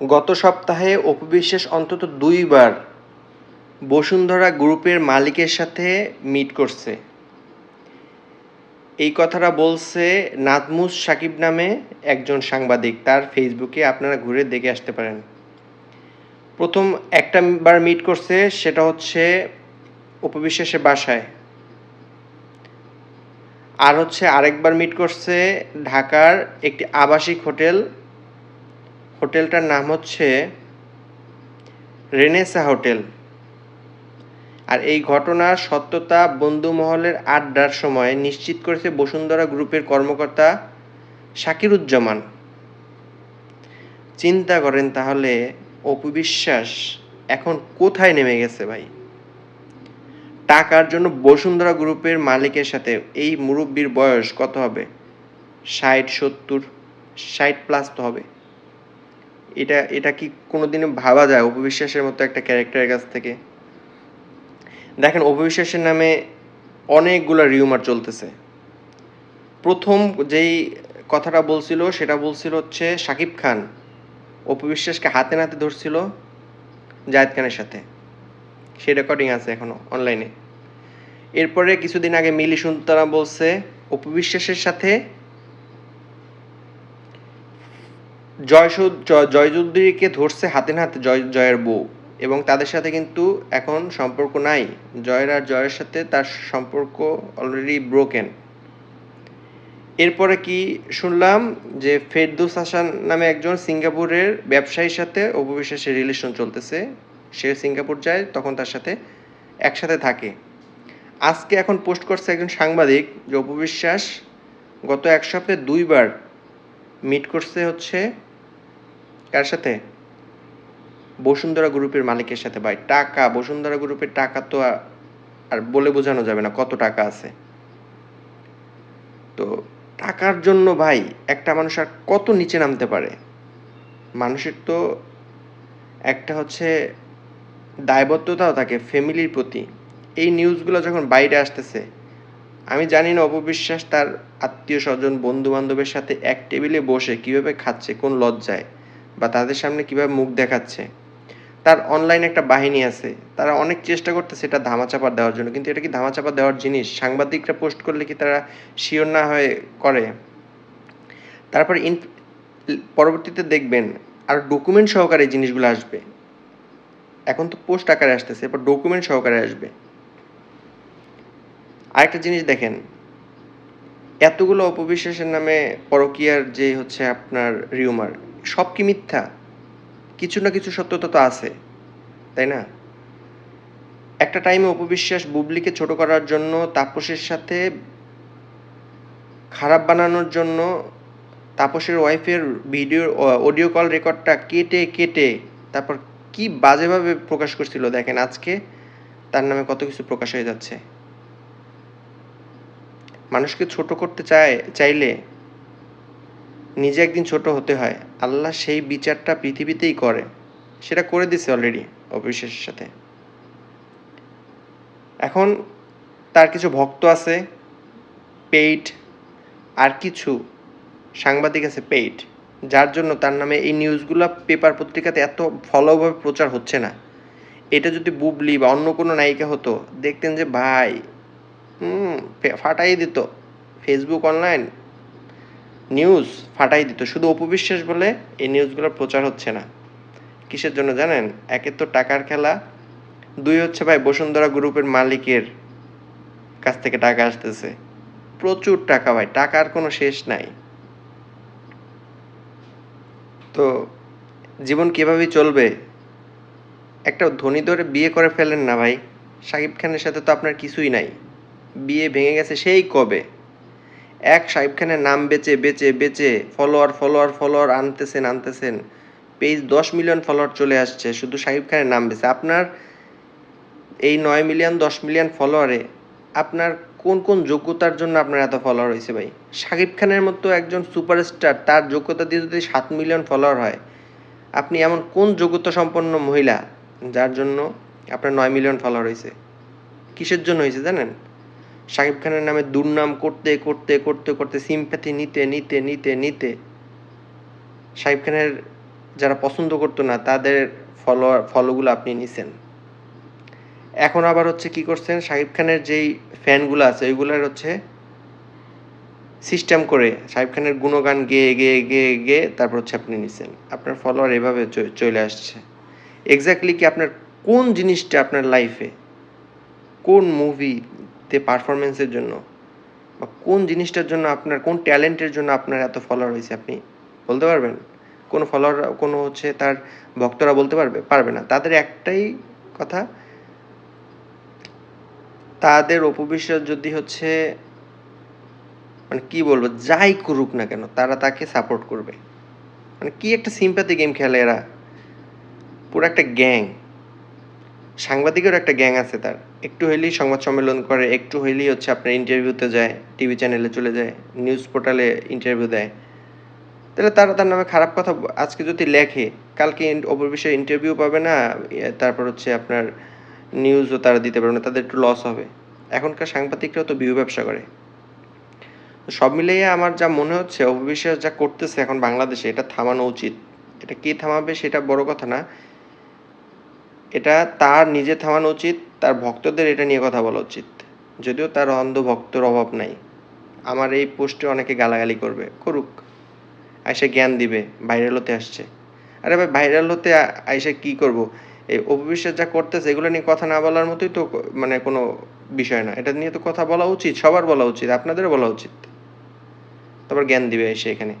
গত সপ্তাহে অপু বিশ্বাস অন্তত দুইবার বসুন্ধরা গ্রুপের মালিকের সাথে মিট করছে। এই কথাটা বলছে নাজমুস সাকিব নামে একজন সাংবাদিক। তার ফেসবুকে আপনারা ঘুরে দেখে আসতে পারেন। প্রথম একটা বার মিট করছে, সেটা হচ্ছে উপবিশ্বাসের বাসায়। আর হচ্ছে আরেকবার মিট করছে ঢাকার একটি আবাসিক হোটেল হোটেলটার নাম হচ্ছে রেনেসা হোটেল। আর এই ঘটনার সত্যতা বন্ধু মহলের আড্ডার সময় নিশ্চিত করেছে বসুন্ধরা গ্রুপের কর্মকর্তা শাকিরুজ্জামান। চিন্তা করেন তাহলে অপু বিশ্বাস এখন কোথায় নেমে গেছে ভাই? টাকার জন্য বসুন্ধরা গ্রুপের মালিকের সাথে এই মুরব্বীর বয়স কত হবে? ষাট, সত্তর, ষাট প্লাস তো হবে। এটা এটা কি কোনোদিনও ভাবা যায় অপবিশ্বাসের মতো একটা ক্যারেক্টারের কাছ থেকে? দেখেন, অপবিশ্বাসের নামে অনেকগুলো রিউমার চলতেছে। প্রথম যেই কথাটা বলছিল, সেটা বলছিল হচ্ছে শাকিব খান। অপবিশ্বাসকে হাতে নাতে ধরছিল জায়েদ খানের সাথে। সে রেকর্ডিং আছে এখনও অনলাইনে এরপরে কিছুদিন আগে মিলি সুলতানা বলছে, অপবিশ্বাসের সাথে জয়সুদ জয়যুদ্দিকে ধরছে হাতে নাতে জয় জয়ের বউ। এবং তাদের সাথে কিন্তু এখন সম্পর্ক নাই। জয়ের আর জয়ের সাথে তার সম্পর্ক অলরেডি ব্রোকেন এরপরে কি শুনলাম যে ফেরদুস হাসান নামে একজন সিঙ্গাপুরের ব্যবসায়ীর সাথে অপবিশ্বাসের রিলেশন চলতেছে। সে সিঙ্গাপুর যায়, তখন তার সাথে একসাথে থাকে। আজকে এখন পোস্ট করছে একজন সাংবাদিক যে অপবিশ্বাস গত এক সপ্তাহে দুইবার মিট করছে হচ্ছে কার সাথে? বসুন্ধরা গ্রুপের মালিকের সাথে। ভাই, টাকা, বসুন্ধরা গ্রুপের টাকা তো আর- বলে বোঝানো যাবে না কত টাকা আছে। তো টাকার জন্য ভাই, একটা মানুষ আর কত নিচে নামতে পারে? মানুষের তো একটা হচ্ছে দায়বদ্ধতাও থাকে, ফ্যামিলির প্রতি। এই নিউজগুলো যখন বাইরে আসতেছে, আমি জানি না অপবিশ্বাস তার আত্মীয় স্বজন বন্ধু বান্ধবের সাথে এক টেবিলে বসে কীভাবে খাচ্ছে, কোন লজ্জায়। বা তাদের সামনে কীভাবে মুখ দেখাচ্ছে। তার অনলাইনে একটা বাহিনী আছে, তারা অনেক চেষ্টা করতেছে এটা ধামাচাপা দেওয়ার জন্য, কিন্তু এটা কি ধামাচাপা দেওয়ার জিনিস? সাংবাদিকরা পোস্ট করলে কি তারা শিওর না হয়ে করে? তারপর ইন পরবর্তীতে দেখবেন আর ডকুমেন্ট সহকারে জিনিসগুলো আসবে। এখন তো পোস্ট আকারে আসতেছে, এরপর ডকুমেন্ট সহকারে আসবে। আরেকটা জিনিস দেখেন, এতগুলো অপবিশ্বাসের নামে পরকীয়ার যে হচ্ছে আপনার রিউমার সব কি মিথ্যা? কিছু না কিছু সত্যতা তো আছে, তাই না? একটা টাইমে অপবিশ্বাস বুবলিকে ছোট করার জন্য, তাপসের সাথে খারাপ বানানোর জন্য তাপসের ওয়াইফের ভিডিও অডিও কল রেকর্ডটা কেটে কেটে, তারপর কি বাজেভাবে প্রকাশ করছিল দেখেন আজকে, তার নামে কত কিছু প্রকাশ হয়ে যাচ্ছে। মানুষকে ছোট করতে চায়, চাইলে নিজে একদিন ছোট হতে হয়। আল্লাহ সেই বিচারটা পৃথিবীতেই করে। সেটা করে দিছে অলরেডি অবিশ্বাসের সাথে। এখন তার কিছু ভক্ত আছে পেইড আর কিছু সাংবাদিক আছে পেইড যার জন্য তার নামে এই নিউজগুলো পেপার পত্রিকাতে এত ফলোভাবে প্রচার হচ্ছে না। এটা যদি বুবলি বা অন্য কোনো নায়িকা হতো, দেখতেন যে ভাই, হুম ফাটাই দিত। ফেসবুক অনলাইন নিউজ ফাটাই দিত। শুধু অপবিশ্বাস বলে এই নিউজগুলো প্রচার হচ্ছে না। কিসের জন্য জানেন? একে তো টাকার খেলা, দুই হচ্ছে ভাই বসুন্ধরা গ্রুপের মালিকের কাছ থেকে টাকা আসতেছে। প্রচুর টাকা ভাই, টাকার কোনো শেষ নাই। তো জীবন কীভাবে চলবে? একটা ধনী ধরে বিয়ে করে ফেলেন না ভাই। শাকিব খানের সাথে তো আপনার কিছুই নাই। বিয়ে ভেঙে গেছে সেই কবে? এক শাকিব খানের নাম বেচে বেচে বেচে ফলোয়ার ফলোয়ার ফলোয়ার আনতেছেন আনতেছেন। পেজ দশ মিলিয়ন ফলোয়ার চলে আসছে, শুধু শাকিব খানের নাম বেচে। আপনার এই নয় মিলিয়ন দশ মিলিয়ন ফলোয়ারে আপনার কোন কোন যোগ্যতার জন্য আপনার এত ফলোয়ার হয়েছে ভাই? শাকিব খানের মতো একজন সুপারস্টার তার যোগ্যতা দিয়ে যদি সাত মিলিয়ন ফলোয়ার হয়, আপনি এমন কোন যোগ্যতা সম্পন্ন মহিলা যার জন্য আপনার নয় মিলিয়ন ফলোয়ার হয়েছে? কিসের জন্য হয়েছে জানেন? শাকিব খানের নামে দুর্নাম করতে করতে করতে করতে সিম্প্যাথি নিতে নিতে নিতে নিতে শাকিব খানের যারা পছন্দ করতো না, তাদের ফলোয়ার ফলোগুলো আপনি নিছেন। এখন আবার হচ্ছে কি করছেন শাকিব খানের যেই ফ্যানগুলো আছে, ওইগুলোর হচ্ছে সিস্টেম করে শাকিব খানের গুণগান গেয়ে গেয়ে গেয়ে গেয়ে তারপর হচ্ছে আপনি নিছেন। আপনার ফলোয়ার এভাবে চলে আসছে। এক্স্যাক্টলি কি আপনার কোন জিনিসটা আপনার লাইফে কোন মুভিতে পারফরমেন্সের জন্য? বা কোন জিনিসটার জন্য আপনার, কোন ট্যালেন্টের জন্য আপনার এত ফলোয়ার হয়েছে আপনি? বলতে পারবেন? কোনো ফলোয়ার কোনো হচ্ছে তার ভক্তরা বলতে পারবে? পারবে না। তাদের একটাই কথা, তাদের অপবিশ্বাস যদি হচ্ছে মানে কি বলব, যাই করুক না কেন, তারা তাকে সাপোর্ট করবে। মানে কি একটা সিম্পাথি গেম খেলে এরা? পুরো একটা গ্যাং সাংবাদিকেরও একটা গ্যাং আছে তার। একটু হইলেই সংবাদ সম্মেলন করে একটু হইলেই হচ্ছে আপনার ইন্টারভিউতে যায় টিভি চ্যানেলে চলে যায় নিউজ পোর্টালে ইন্টারভিউ দেয়। তাহলে তারা তার নামে খারাপ কথা আজকে যদি লেখে কালকে অপর বিষয়ে ইন্টারভিউ পাবে না ইয়ে, তারপর হচ্ছে আপনার নিউজও তারা দিতে পারবে না তাদের একটু লস হবে। এখনকার সাংবাদিকরাও তো বিহু ব্যবসা করে। সব মিলিয়ে আমার যা মনে হচ্ছে অবিশ্বাস যা করতেছে এখন বাংলাদেশে এটা থামানো উচিত। এটা কে থামাবে সেটা বড় কথা না। এটা তার নিজে থামানো উচিত, তার ভক্তদের এটা নিয়ে কথা বলা উচিত। যদিও তার অন্ধ ভক্তর অভাব নাই। আমার এই পোস্টে অনেকে গালাগালি করবে, করুক। আইসে জ্ঞান দিবে ভাইরাল হতে আসছে। আরে ভাই ভাইরাল হতে আইসে কি করব? এই অপবিশ্বাস যা করতেছে, এগুলো নিয়ে কথা না বলার মতোই তো মানে কোনো বিষয় না। এটা নিয়ে তো কথা বলা উচিত, সবার বলা উচিত, আপনাদেরও বলা উচিত। তারপর জ্ঞান দিবে এসে এখানে।